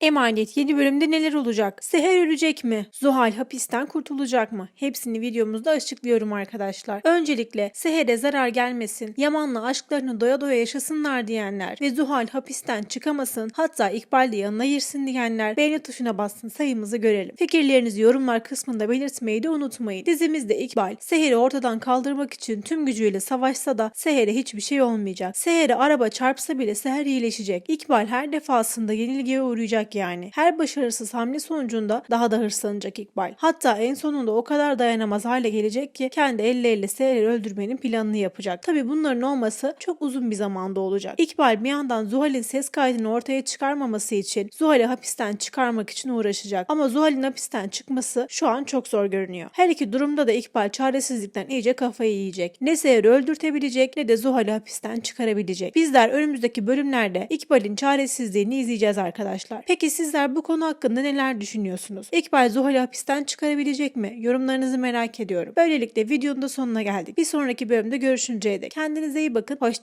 Emanet yeni bölümde neler olacak? Seher ölecek mi? Zuhal hapisten kurtulacak mı? Hepsini videomuzda açıklıyorum arkadaşlar. Öncelikle Seher'e zarar gelmesin, Yaman'la aşklarını doya doya yaşasınlar diyenler ve Zuhal hapisten çıkamasın hatta İkbal de yanına girsin diyenler beğeni tuşuna bassın sayımızı görelim. Fikirlerinizi yorumlar kısmında belirtmeyi de unutmayın. Dizimizde İkbal Seher'i ortadan kaldırmak için tüm gücüyle savaşsa da Seher'e hiçbir şey olmayacak. Seher'e araba çarpsa bile Seher iyileşecek. İkbal her defasında yenilgiye uğrayacak yani. Her başarısız hamle sonucunda daha da hırslanacak İkbal. Hatta en sonunda o kadar dayanamaz hale gelecek ki kendi elleriyle Seher'i öldürmenin planını yapacak. Tabi bunların olması çok uzun bir zamanda olacak. İkbal bir yandan Zuhal'in ses kaydını ortaya çıkarmaması için Zuhal'i hapisten çıkarmak için uğraşacak. Ama Zuhal'in hapisten çıkması şu an çok zor görünüyor. Her iki durumda da İkbal çaresizlikten iyice kafayı yiyecek. Ne Seher'i öldürtebilecek ne de Zuhal'i hapisten çıkarabilecek. Bizler önümüzdeki bölümlerde İkbal'in çaresizliğini izleyeceğiz arkadaşlar. Peki sizler bu konu hakkında neler düşünüyorsunuz? İkbal Zuhal'i hapisten çıkarabilecek mi? Yorumlarınızı merak ediyorum. Böylelikle videonun da sonuna geldik. Bir sonraki bölümde görüşünceye dek kendinize iyi bakın. Hoşçakalın.